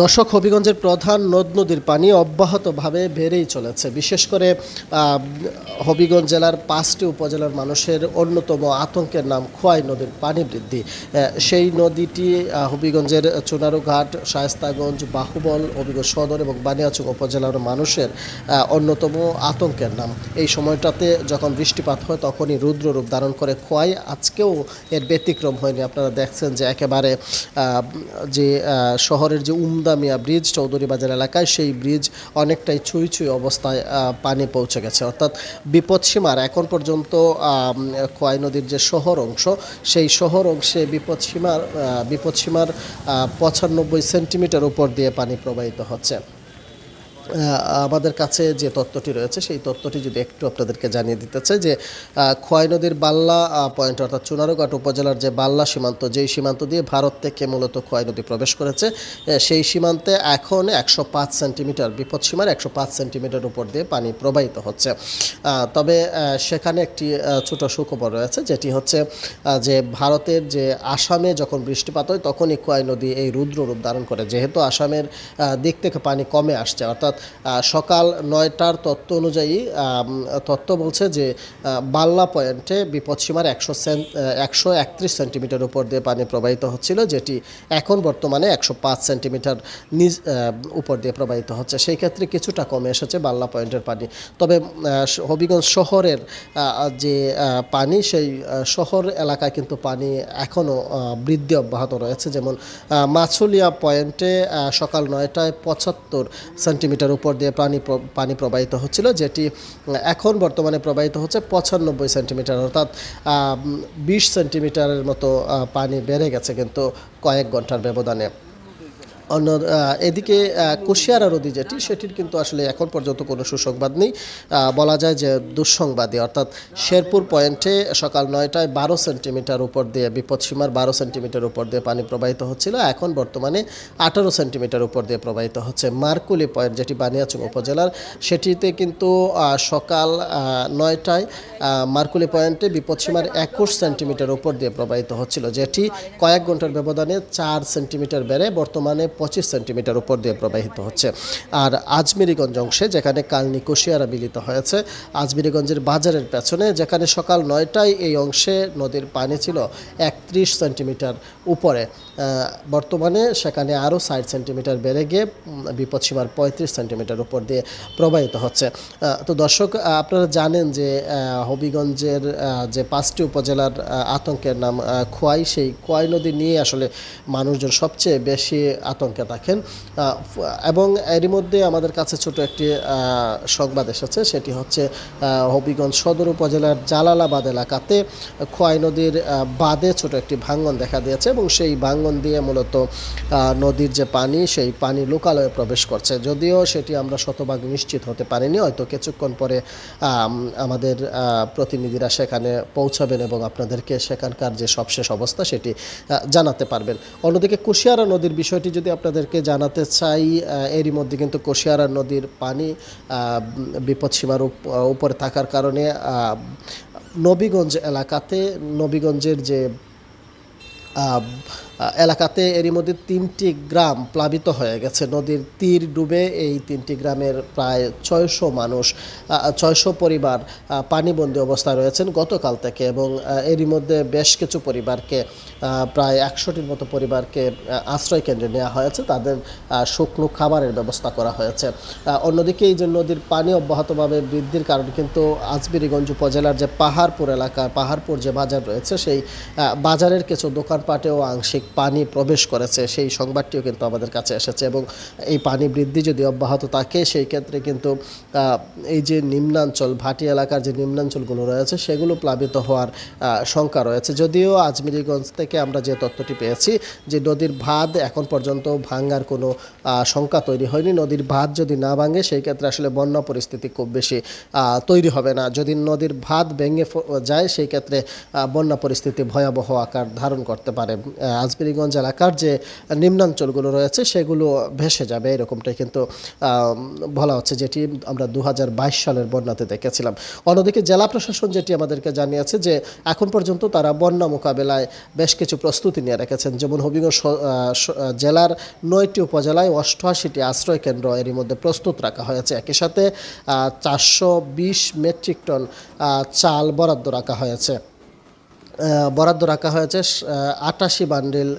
দর্শক হবিগঞ্জের প্রধান নদ নদীর পানি অব্যাহতভাবে বেড়েই চলেছে। বিশেষ করে হবিগঞ্জ জেলার পাঁচটি উপজেলার মানুষের অন্যতম আতঙ্কের নাম খোয়াই নদীর পানি বৃদ্ধি। সেই নদীটি হবিগঞ্জের চুনারুঘাট, শায়স্তাগঞ্জ, বাহুবল হবিগঞ্জ সদর এবং বানিয়াচং উপজেলার মানুষের অন্যতম আতঙ্কের নাম। এই সময়টাতে যখন বৃষ্টিপাত হয়, তখনই রুদ্র রূপ ধারণ করে খোয়াই। আজকেও এর ব্যতিক্রম হয়নি। আপনারা দেখছেন যে একেবারে যে শহরের যে উমদামিয়া ব্রিজ চৌধুরী বাজার এলাকায় সেই ব্রিজ অনেকটাই ছুঁই ছুঁই অবস্থায় পানি পৌঁছে গেছে। অর্থাৎ বিপদসীমার এখন পর্যন্ত খোয়াই নদীর যে শহর অংশ, সেই শহর অংশে বিপদসীমার বিপদসীমার পঁচানব্বই সেন্টিমিটার উপর দিয়ে পানি প্রবাহিত হচ্ছে। আমাদের কাছে যে তথ্যটি রয়েছে, সেই তথ্যটি যদি একটু আপনাদেরকে জানিয়ে দিতে চাই যে খোয়াই নদীর বাল্লা পয়েন্ট অর্থাৎ চুনারুঘাট উপজেলার যে বাল্লা সীমান্ত, যেই সীমান্ত দিয়ে ভারত থেকে মূলত খোয়াই নদী প্রবেশ করেছে সেই সীমান্তে এখন একশো পাঁচ সেন্টিমিটার বিপদসীমার একশো পাঁচ সেন্টিমিটার উপর দিয়ে পানি প্রবাহিত হচ্ছে। তবে সেখানে একটি ছোট সুখবর রয়েছে, যেটি হচ্ছে যে ভারতের যে আসামে যখন বৃষ্টিপাত হয়, তখনই খোয়াই নদী এই রুদ্র রূপ ধারণ করে। যেহেতু আসামের দিক থেকে পানি কমে আসছে, অর্থাৎ সকাল নয়টার তত্ত্ব অনুযায়ী তথ্য বলছে যে বাল্লা পয়েন্টে বিপদসীমার একশো সেন একশো একত্রিশ সেন্টিমিটার উপর দিয়ে পানি প্রবাহিত হচ্ছিল, যেটি এখন বর্তমানে একশো পাঁচ সেন্টিমিটার নিজ উপর দিয়ে প্রবাহিত হচ্ছে। সেই ক্ষেত্রে কিছুটা কমে এসেছে বাল্লা পয়েন্টের পানি। তবে হবিগঞ্জ শহরের যে পানি, সেই শহর এলাকায় কিন্তু পানি এখনও বৃদ্ধি অব্যাহত রয়েছে। যেমন মাছুলিয়া পয়েন্টে সকাল নয়টায় পঁচাত্তর সেন্টিমিটার উপর দিয়ে পানি পানি প্রবাহিত হচ্ছিল, যেটি এখন বর্তমানে প্রবাহিত হচ্ছে পঁচানব্বই সেন্টিমিটার, অর্থাৎ বিশ সেন্টিমিটারের মতো পানি বেড়ে গেছে কিন্তু কয়েক ঘণ্টার ব্যবধানে। অন্য এদিকে কুশিয়ারা নদী যেটি, সেটির কিন্তু আসলে এখন পর্যন্ত কোনো সুসংবাদ নেই। বলা যায় যে দুঃসংবাদী অর্থাৎ শেরপুর পয়েন্টে সকাল নয়টায় বারো সেন্টিমিটার উপর দিয়ে বিপদসীমার বারো সেন্টিমিটার উপর দিয়ে পানি প্রবাহিত হচ্ছিল। এখন বর্তমানে আঠারো সেন্টিমিটার উপর দিয়ে প্রবাহিত হচ্ছে। মার্কুলি পয়েন্ট যেটি বানিয়াচং উপজেলার, সেটিতে কিন্তু সকাল নয়টায় মার্কুলি পয়েন্টে বিপদসীমার একুশ সেন্টিমিটার উপর দিয়ে প্রবাহিত হচ্ছিল, যেটি কয়েক ঘণ্টার ব্যবধানে চার সেন্টিমিটার বেড়ে বর্তমানে পঁচিশ সেন্টিমিটার উপর দিয়ে প্রবাহিত হচ্ছে। আর আজমিরিগঞ্জ অংশে, যেখানে কালনি কুশিয়ারা মিলিত হয়েছে, আজমিরিগঞ্জের বাজারের পেছনে, যেখানে সকাল নয়টায় এই অংশে নদীর পানি ছিল একত্রিশ সেন্টিমিটার উপরে। বর্তমানে সেখানে আরও ষাট সেন্টিমিটার বেড়ে গিয়ে বিপদসীমার পঁয়ত্রিশ সেন্টিমিটার উপর দিয়ে প্রবাহিত হচ্ছে। তো দর্শক আপনারা জানেন যে হবিগঞ্জের যে পাঁচটি উপজেলার আতঙ্কের নাম খোয়াই, সেই খোয়াই নদী নিয়ে আসলে মানুষজন সবচেয়ে বেশি আতঙ্কে থাকেন। এবং এরই মধ্যে আমাদের কাছে ছোট একটি সংবাদ এসেছে, সেটি হচ্ছে হবিগঞ্জ সদর উপজেলার জালালাবাদ এলাকাতে খোয়াই নদীর বাঁধে ছোট একটি ভাঙ্গন দেখা দিয়েছে এবং সেই ভাঙ্গন দিয়ে মূলত নদীর যে পানি, সেই পানি লোকালয়ে প্রবেশ করছে। যদিও সেটি আমরা শতভাগ নিশ্চিত হতে পারিনি, হয়তো কিছুক্ষণ পরে আমাদের প্রতিনিধিরা সেখানে পৌঁছাবেন এবং আপনাদেরকে সেখানকার যে সবশেষ অবস্থা সেটি জানাতে পারবেন। অন্যদিকে কুশিয়ারা নদীর বিষয়টি যদি আপনাদেরকে জানাতে চাই এরই মধ্যে কিন্তু কুশিয়ারা নদীর পানি বিপদসীমার উপ- উপরে থাকার কারণে নবীগঞ্জ এলাকাতে, নবীগঞ্জের যে এলাকাতে এরই মধ্যে তিনটি গ্রাম প্লাবিত হয়ে গেছে। নদীর তীর ডুবে এই তিনটি গ্রামের প্রায় ছয়শো মানুষ ছয়শো পরিবার পানিবন্দী অবস্থায় রয়েছেন গতকাল থেকে এবং এরই মধ্যে বেশ কিছু পরিবারকে প্রায় একশোটির মতো পরিবারকে আশ্রয় কেন্দ্রে নেওয়া হয়েছে। তাদের শুকনো খাবারের ব্যবস্থা করা হয়েছে। অন্যদিকে এই যে নদীর পানি অব্যাহতভাবে বৃদ্ধির কারণে কিন্তু আজবিরিগঞ্জ উপজেলার যে পাহাড়পুর এলাকা, পাহাড়পুর যে বাজার রয়েছে, সেই বাজারের কিছু দোকানপাটেও আংশিক পানি প্রবেশ করেছে সেই সংবাদটিও কিন্তু আমাদের কাছে এসেছে এবং এই পানি বৃদ্ধি যদি অব্যাহত থাকে সেই ক্ষেত্রে কিন্তু এই যে নিম্নাঞ্চল ভাটি এলাকার যে নিম্নাঞ্চলগুলো রয়েছে সেগুলো প্লাবিত হওয়ার শঙ্কা রয়েছে। যদিও আজমিরিগঞ্জ থেকে আমরা যে তথ্যটি পেয়েছি যে নদীর ভাদ এখন পর্যন্ত ভাঙ্গার কোনো শঙ্কা তৈরি হয়নি। নদীর ভাত যদি না ভাঙে সেই ক্ষেত্রে আসলে বন্যা পরিস্থিতি খুব বেশি তৈরি হবে না। যদি নদীর ভাত ভেঙে যায় সেই ক্ষেত্রে বন্যা পরিস্থিতি ভয়াবহ আকার ধারণ করতে পারে। আহ, হাসপিরিগঞ্জ এলাকার যে নিম্নাঞ্চলগুলো রয়েছে, সেগুলো ভেসে যাবে, এরকমটাই কিন্তু বলা হচ্ছে, যেটি আমরা দু হাজার বাইশ সালের বন্যাতে দেখেছিলাম। অন্যদিকে জেলা প্রশাসন যেটি আমাদেরকে জানিয়েছে যে, এখন পর্যন্ত তারা বন্যা মোকাবেলায় বেশ কিছু প্রস্তুতি নিয়ে রেখেছেন। যেমন হবিগঞ্জ জেলার নয়টি উপজেলায় অষ্টআশিটি আশ্রয় কেন্দ্র এরই মধ্যে প্রস্তুত রাখা হয়েছে। একই সাথে চারশো বিশ মেট্রিক টন চাল বরাদ্দ রাখা হয়েছে। বরাদ্দ রাখা হয়েছে আটাশি বান্ডিল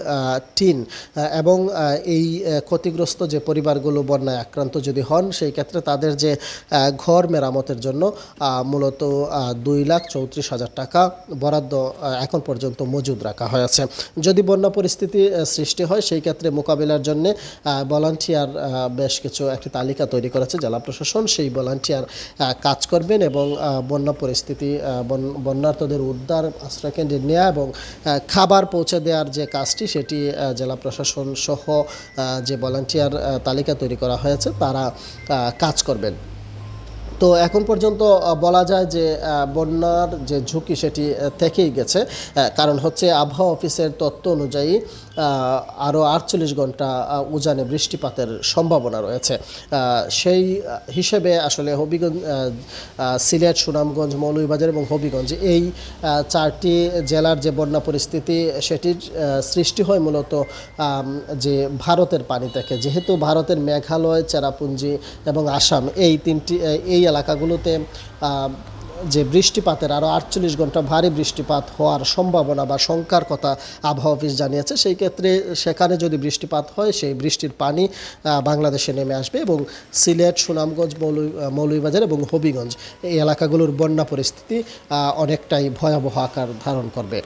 টিন এবং এই ক্ষতিগ্রস্ত যে পরিবারগুলো বন্যায় আক্রান্ত যদি হন সেই ক্ষেত্রে তাদের যে ঘর মেরামতের জন্য মূলত দুই লাখ চৌত্রিশ হাজার টাকা বরাদ্দ এখন পর্যন্ত মজুদ রাখা হয়েছে। যদি বন্যা পরিস্থিতি সৃষ্টি হয় সেই ক্ষেত্রে মোকাবিলার জন্য ভলান্টিয়ার বেশ কিছু একটি তালিকা তৈরি করেছে জেলা প্রশাসন। সেই ভলান্টিয়ার কাজ করবেন এবং বন্যা পরিস্থিতি আহ, বন- বন্যার্তদের উদ্ধার আশ্রয়কেন্দ্রে নেওয়া এবং খাবার পৌঁছে দেওয়ার যে কাজটি সেটি জেলা প্রশাসন সহ যে ভলান্টিয়ার তালিকা তৈরি করা হয়েছে, তারা কাজ করবেন। তো এখন পর্যন্ত বলা যায় যে বন্যার যে ঝুঁকি সেটি থেকেই গেছে। কারণ হচ্ছে আবহাওয়া অফিসের তত্ত্ব অনুযায়ী আরও আটচল্লিশ ঘণ্টা উজানে বৃষ্টিপাতের সম্ভাবনা রয়েছে। সেই হিসেবে আসলে হবিগঞ্জ সিলেট, সুনামগঞ্জ, মৌলভীবাজার এবং হবিগঞ্জ এই চারটি জেলার যে বন্যা পরিস্থিতি, সেটির সৃষ্টি হয় মূলত যে ভারতের পানি থেকে। যেহেতু ভারতের মেঘালয়, চেরাপুঞ্জি এবং আসাম এই তিনটি, এই এলাকাগুলোতে যে বৃষ্টিপাতের আরও আটচল্লিশ ঘণ্টা ভারী বৃষ্টিপাত হওয়ার সম্ভাবনা বা শঙ্কার কথা আবহাওয়া অফিস জানিয়েছে, সেই ক্ষেত্রে সেখানে যদি বৃষ্টিপাত হয়, সেই বৃষ্টির পানি বাংলাদেশে নেমে আসবে এবং সিলেট, সুনামগঞ্জ, মৌলভী মৌলভীবাজার এবং হবিগঞ্জ এই এলাকাগুলোর বন্যা পরিস্থিতি অনেকটাই ভয়াবহ আকার ধারণ করবে।